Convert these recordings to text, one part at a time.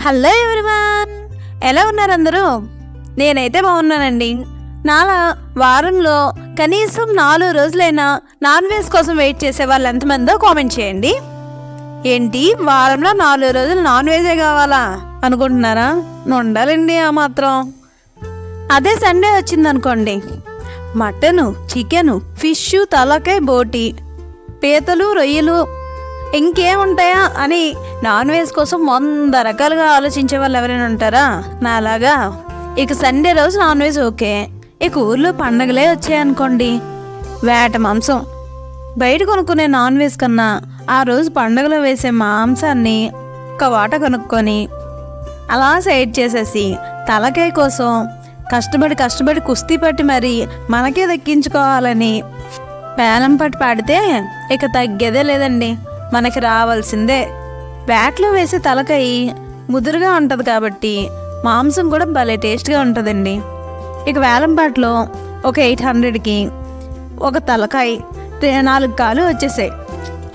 Hello everyone. ఎలా ఉన్నారు అందరూ? నేనైతే బాగున్నానండి. నాలా వారంలో కనీసం నాలుగు రోజులైనా నాన్ వెజ్ కోసం వెయిట్ చేసే వాళ్ళు ఎంతమందో కామెంట్ చేయండి. ఏంటి? వారంలో నాలుగు రోజులు నాన్ వెజే కావాలా? అనుకుంటున్నారా? ఉండాలండి ఆ మాత్రం. అదే సండే వచ్చిందనుకోండి. మటను చికెను ఫిష్ తలకాయ బోటి పీతలు రొయ్యలు ఇంకేముంటాయా అని నాన్ వెజ్ కోసం వంద రకాలుగా ఆలోచించే వాళ్ళు ఎవరైనా ఉంటారా? నా అలాగా ఇక సండే రోజు నాన్ వెజ్ ఓకే. ఇక ఊర్లో పండగలే వచ్చాయనుకోండి వేట మాంసం. బయట కొనుక్కునే నాన్ వెజ్ కన్నా ఆ రోజు పండగలో వేసే మాంసాన్ని కవాట వాట కొనుక్కొని అలా సైడ్ చేసేసి తలకాయ కోసం కష్టపడి కష్టపడి కుస్తీ పట్టి మరి మనకే దక్కించుకోవాలని పేలం పట్టి పాడితే ఇక తగ్గేదే లేదండి. మనకి రావాల్సిందే. బ్యాట్లో వేసే తలకాయ ముదురుగా ఉంటుంది కాబట్టి మాంసం కూడా భలే టేస్ట్గా ఉంటుందండి. ఇక వేలంపాట్లో ఒక ఎయిట్ హండ్రెడ్కి ఒక తలకాయ నాలుగు కాలు వచ్చేసాయి.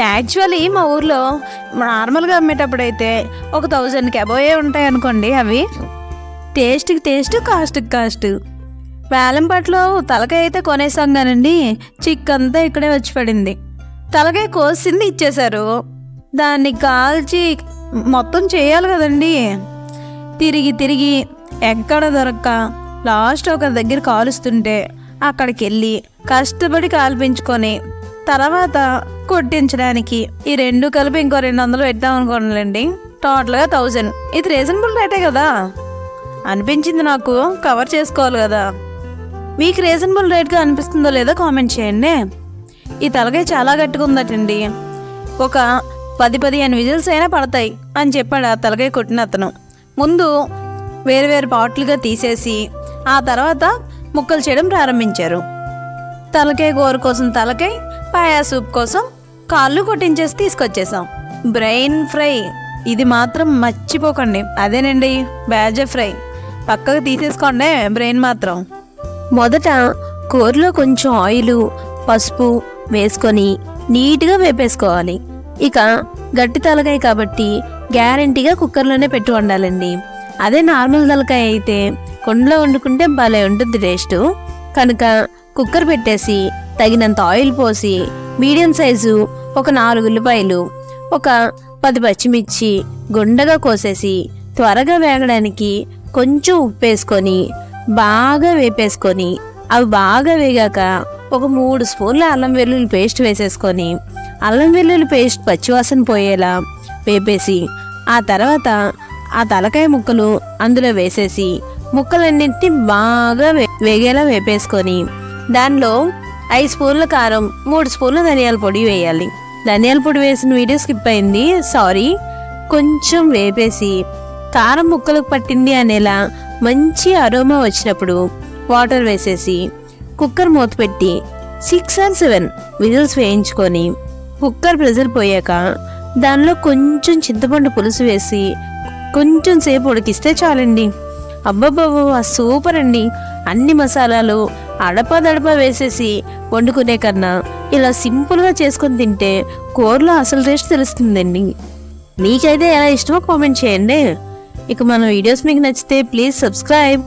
యాక్చువల్లీ మా ఊర్లో నార్మల్గా అమ్మేటప్పుడు అయితే ఒక థౌజండ్కి అబోయే ఉంటాయి అనుకోండి అవి. టేస్ట్కి టేస్ట్ కాస్ట్కి కాస్ట్. వేలంపాట్లో తలకాయ అయితే కొనేసాం కానండి చిక్ అంతా ఇక్కడే వచ్చి పడింది. తలకాయ కోసింది ఇచ్చేశారు. దాన్ని కాల్చి మొత్తం చేయాలి కదండి. తిరిగి తిరిగి ఎక్కడ దొరక్క లాస్ట్ ఒక దగ్గర కాలుస్తుంటే అక్కడికి వెళ్ళి కష్టపడి కాల్పించుకొని తర్వాత కొట్టించడానికి ఈ రెండు కలిపి ఇంకో రెండు వందలు పెట్టాం అనుకోండి టోటల్గా థౌజండ్. ఇది రీజనబుల్ రేటే కదా. అనిపించింది నాకు. కవర్ చేసుకోవాలి కదా. మీకు రీజనబుల్ రేట్గా అనిపిస్తుందో లేదో కామెంట్ చేయండి. ఈ తలకాయ చాలా గట్టిగా ఉందటండి. ఒక పది పదిహేను విజిల్స్ అయినా పడతాయి అని చెప్పాడు ఆ తలకాయ కొట్టిన అతను. ముందు వేరు వేరు పాటలుగా తీసేసి ఆ తర్వాత ముక్కలు చేయడం ప్రారంభించారు. తలకాయ కూర కోసం తలకాయ పాయా సూప్ కోసం కాళ్ళు కొట్టించేసి తీసుకొచ్చేసాం. Brain fry. ఇది మాత్రం మర్చిపోకండి. అదేనండి బ్యాజ ఫ్రై. పక్కకు తీసేసుకోండి బ్రెయిన్ మాత్రం. మొదట కూరలో కొంచెం ఆయిల్ పసుపు వేసుకొని నీట్గా వేపేసుకోవాలి. ఇక గట్టి తలకాయ కాబట్టి గ్యారంటీగా కుక్కర్లోనే పెట్టి వండాలండి. అదే నార్మల్ తలకాయ అయితే కొండలో వండుకుంటే భలే ఉంటుంది టేస్ట్. కనుక కుక్కర్ పెట్టేసి తగినంత ఆయిల్ పోసి మీడియం సైజు ఒక నాలుగు ఉల్లిపాయలు ఒక పది పచ్చిమిర్చి గుండగా కోసేసి త్వరగా వేగడానికి కొంచెం ఉప్పు వేసుకొని బాగా వేపేసుకొని అవి బాగా వేగాక ఒక మూడు స్పూన్ల అల్లం వెల్లుల్లి పేస్ట్ వేసేసుకొని అల్లం వెల్లుల్లి పేస్ట్ పచ్చివాసన పోయేలా వేపేసి ఆ తర్వాత ఆ తలకాయ ముక్కలు అందులో వేసేసి ముక్కలన్నింటినీ బాగా వేగేలా వేపేసుకొని దానిలో ఐదు స్పూన్ల కారం మూడు స్పూన్ల ధనియాల పొడి వేయాలి. ధనియాల పొడి వేసిన వీడియో స్కిప్ అయింది సారీ. కొంచెం వేపేసి కారం ముక్కలకు పట్టింది అనేలా మంచి అరోమా వచ్చినప్పుడు వాటర్ వేసేసి కుక్కర్ మూత పెట్టి సిక్స్ అండ్ సెవెన్ విజిల్స్ వేయించుకొని కుక్కర్ ప్రెజర్ పోయాక దానిలో కొంచెం చింతపండు పులుసు వేసి కొంచెం సేపు ఉడికిస్తే చాలండి. అబ్బబ్బబ్బా సూపర్ అండి. అన్ని మసాలాలు అడపదడప వేసేసి వండుకునే కన్నా ఇలా సింపుల్గా చేసుకొని తింటే కూరలో అసలు టేస్ట్ తెలుస్తుందండి. మీకైతే ఎలా ఇష్టమో కామెంట్ చేయండి. ఇక మన వీడియోస్ మీకు నచ్చితే ప్లీజ్ సబ్స్క్రైబ్.